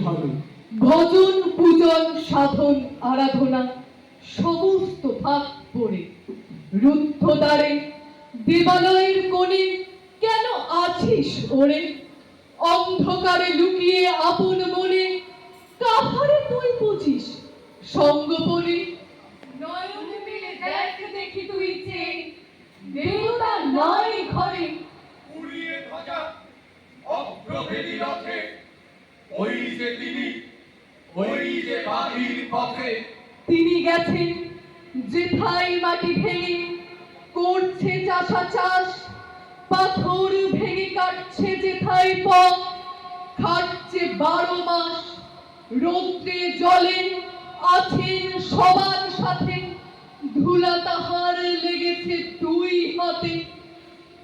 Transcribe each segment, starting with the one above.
ভালো ভজন, পূজন, সাধন, আরাধনা, সমস্ত ভাগ পড়ে রুদ্ধ দ্বারে দেবালয়ের কোণে কেন আছিস ওরে? অন্ধকারে লুকিয়ে আপন মনে কাহারে তুই বুঝিস সঙ্গপনে নয়ন মিলে দেখ দেখি তুই চেয়ে দেবতা নয় ঘরে উড়িয়ে ধ্বজা অগ্রভেদী রথে ওই যে তিনি, ওই যে বাহির পথে তিনি গেছেন, যেথায় মাটি ভেঙে করছে চাষা চাষ, পাথর ভেঙে কাটছে যেথায় পথ, খাটছে বারো মাস, রৌদ্রে জলে আছেন সবার সাথে, ধুলা তাহার লেগেছে দুই হাতে।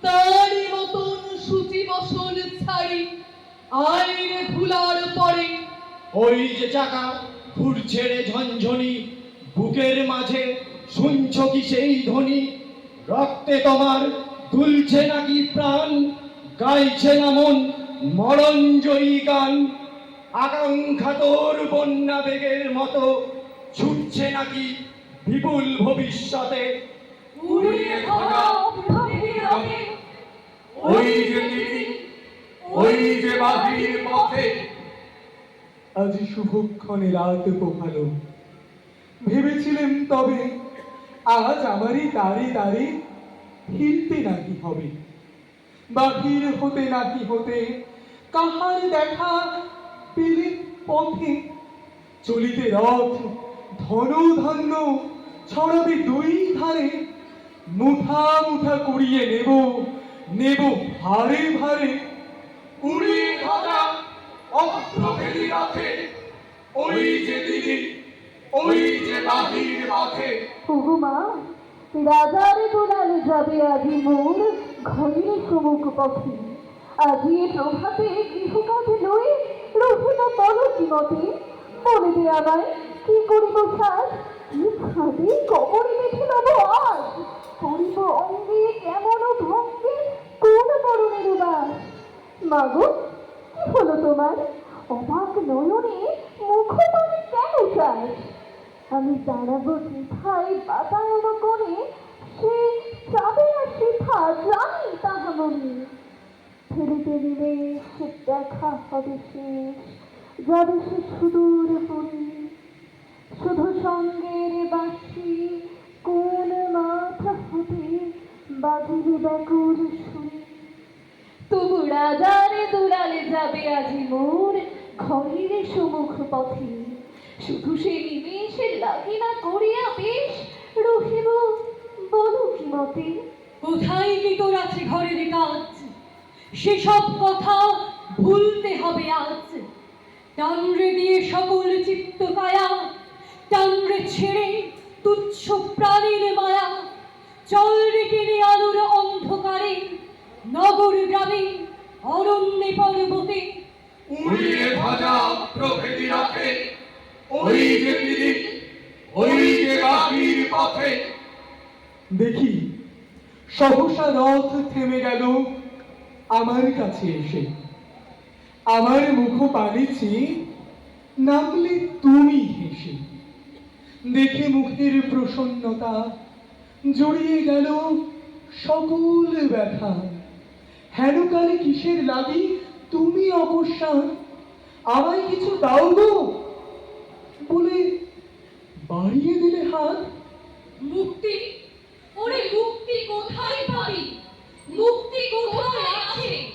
তার মতন সূচি বসন ছাড়ি আইরে ধুলার পরে। ওই যে চাকা ঘুরছে রে ঝনঝনি বুকের মাঝে শুনছ কি সেই ধ্বনি? রক্তে তোমার দুলছে নাকি প্রাণ গাইছে না মন মরণজয়ী গান? আকাঙ্ক্ষা তোর বন্যা বেগের মতো ছুটছে নাকি বিপুল ভবিষ্যতে? উড়িয়ে ওই যে পথে। আজ শুভক্ষণে রাত পোহালো। ভেবেছিলেন তবে আজ আমারই তারে তারে ফিরতে নাকি হবে। বাহির হতে নাকি হতে কাহার দেখা পেলে পথে চলিতে রথ ধন ধান্য ছড়াবে দুই ধারে। মুঠা মুঠা করিয়ে নেব নেব ভারে ভারে উড়িয়ে ধ্বজা অগ্রভেদী রথে ওই যে তিনি ওই যে বাহির পথে ওগো রাজার দোলাল যাবে আজি মোর ঘরের সমুখ পথে। আজি প্রভাতে গৃহকাজ লই রহিল পরতি মতে। বলে দে আমায়, কি করিব সাজ কি ভাবে কবরে বেঁধে নেব আজ। করিব অঙ্গে কেমন ভঙ্গে কোন বরণের বাস? মাগো, কি হলো তোমার? অবাক নয়নে মুখপানে কেন চায় আমি দাঁড়াবো কোথায় বাতায়ন করে? সে যাবে না সেথা, জানি তাহা মনে। ফেরিতে সে দেখা হবে শেষ। যাবে সে সুদূর পরে। শুধু সঙ্গের বাসি কোন মাথা হতে? বাজিবে ব্যাকুল শুনে তবু রাজারে দুলালে যাবে আজি মোর ঘরের সমুখ পথে। শুধু সে নিমেষে লাগে না করিয়া বেশ রহিব, বলো কি মতে? কোথায় কি তোর আছে ঘরের কাজ? সেসব কথা ভুলতে হবে আজ। টানরে দিয়ে সকল চিত্ত কায়া, টানরে ছেড়ে তুচ্ছ প্রাণীর মায়া। চল রে কিনে আলোর অন্ধকারে নগর গ্রামে অরণ্যে পর্বতে। উড়িয়ে ধ্বজা অগ্রভেদী রথে ওই যে ওই যে পথে। দেখি সহসা রথ থেমে গেল আমার কাছে এসে। আমার মুখ পানে চেয়ে নামলে তুমি হেসে। দেখে মুখের প্রসন্নতা জড়িয়ে গেল সকল ব্যথা। হেনকালে কিসের লাগি তুমি অকস্মাৎ আমায় কিছু দাও গো। বলে বাড়িয়ে দিলে হাত। মুক্তি? ওরে মুক্তি কোথায় পাবি? মুক্তি কোথায় আছে?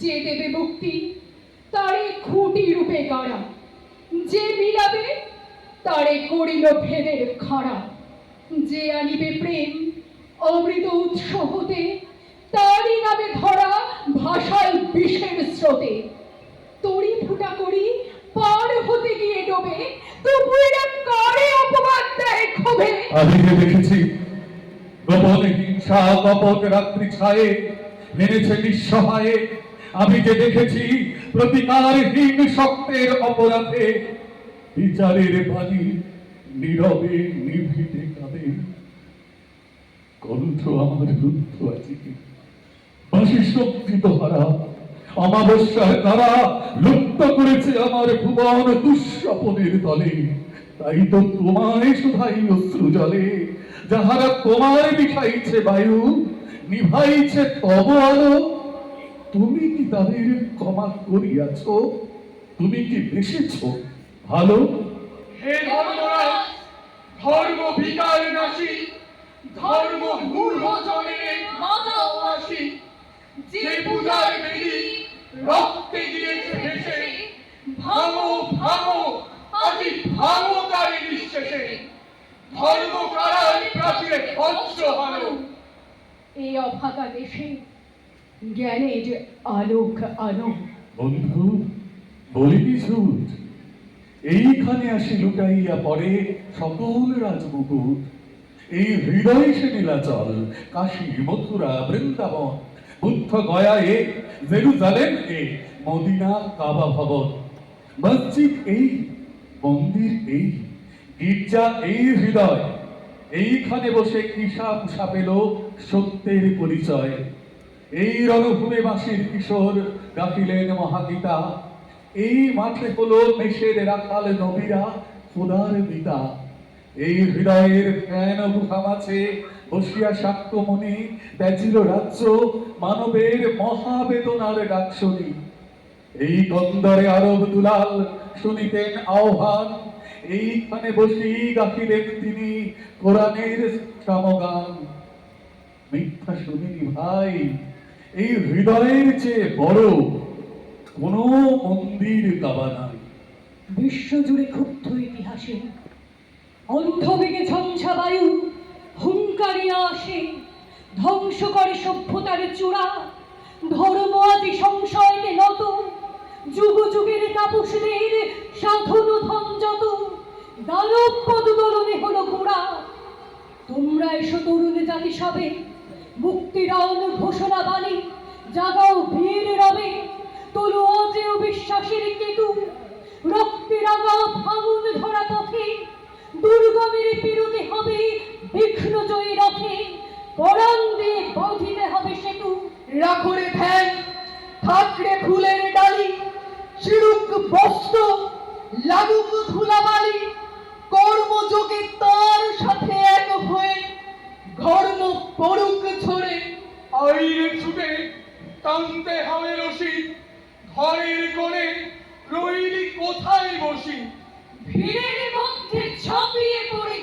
যে দেবে মুক্তি তারে খুঁটি রূপে গাড়া যে মিলাবে তারে করিল ভেদের খাড়া। যে আনিবে প্রেম অমৃত উৎস হতে তারই নামে ধরা ভাষায় বিষের স্রোতে। তড়ি ফুটা করি পার হতে গিয়ে ডোবে, তবু এরা কারে অপবাদ দেয় ক্ষোভে। আমি যে দেখেছি গোপন হিংসা কপট রাত্রি ছায়ে, নেমেছে নিঃসহায়ে। আমি যে দেখেছি প্রতিকারহীন শক্তের অপরাধে, বিচারের বাণী নীরবে নিভৃতে কাঁদে। কণ্ঠ আমার রুদ্ধ আছে। বাসি শক্তি তো হারা অমাবস্যার তারা লুপ্ত করেছে আমার ভুবন দুঃস্বপনের তলে। তাই তো তোমায় শুধাই অশ্রু জলে যাহারা তোমায় বিখাইছে বায়ু নিভাইছে তব আলো। তুমি কি তাদের ক্ষমা করিয়াছ? তুমি কি বেসেছ? ভালো? হে ধর্মরাজ ধর্ম বিকার নাশী ধর্ম মূর্খ জনে আসি যে পূজার বেদি রক্তে দিয়েছে ভেসে ভাঙো ভাঙো আজি ভাঙো তারি নিঃশেষে ধর্ম কারার প্রাচীরে ভৎস হানো। এই অভাগা দেশে জ্ঞানের আলোক আলো। বন্ধু বলিবি ঝুট এইখানে আসি লুকাইয়া পড়ে সকল রাজমুকুট। এই হৃদয় সে নীলাচল কাশী মথুরা বৃন্দাবন বুদ্ধ গয়ায়ে জেরুজালেম এ মদিনা কাবা ভবন। মসজিদ এই, মন্দির এই, গির্জা এই হৃদয়। এইখানে বসে ঈশা পুষা পেল সত্যের পরিচয়। এই রণভূমে বাসীর কিশোর গাহিলেন মহাগীতা। এই মাঠে হলো মেষের রাখাল নবীরা খোদার পিতা। এই হৃদয়ের ধ্যান গুহা মাঝে বসিয়া সাক্ষ্যমণি ত্যাজিল রাজ্য মানবের মহাবেদনার ডাকশনি এই কন্দরে আরব দুলাল শুনিতেন আহ্বান। এইখানে বসি গাহিলেন তিনি কোরআনের সমগান মিথ্যা শুনিনি ভাই, এই হৃদয়ের চেয়ে বড় কোন মন্দির কাবা নাই। বিশ্বজুড়ে ক্ষুব্ধ ইতিহাসে অন্ধবেগে ঝঞ্ঝা বায়ু হুঙ্কারিয়া আসে, ধ্বংস করে সভ্যতার চূড়া। ধর্ম আদি সংশয়কে নত, যুগ যুগের তাপসদের সাধন ধন যত দানব পদদলনে হলো গোড়া তোমরা এসো তরুণ জাতি সবে মুক্তিরণ ঘোষণা বাণী জাগাও বীর রবে। তরু অজেয় বিশ্বাসের কেতু, রক্তে রাঙা ভাঙুন ধরা পথে। দুর্গমের পেরোতে হবে বিঘ্ন জয়ী রথে। পরাণ দিয়ে বাঁধিতে হবে সেতু। রাখরে ধ্যান থাকরে ফুলের ডালি চিরুক বস্ত্র লাগুক ধুলাবালি কর্মযোগে তার সাথে এক হয়ে ঘর্ম পড়ুক ছড়ে আইরে ছুটে টানতে হবে রশি ঘরের কোণে রইলি কোথায় বসি? ভিড়ের মধ্যে ছাপিয়ে পড়ে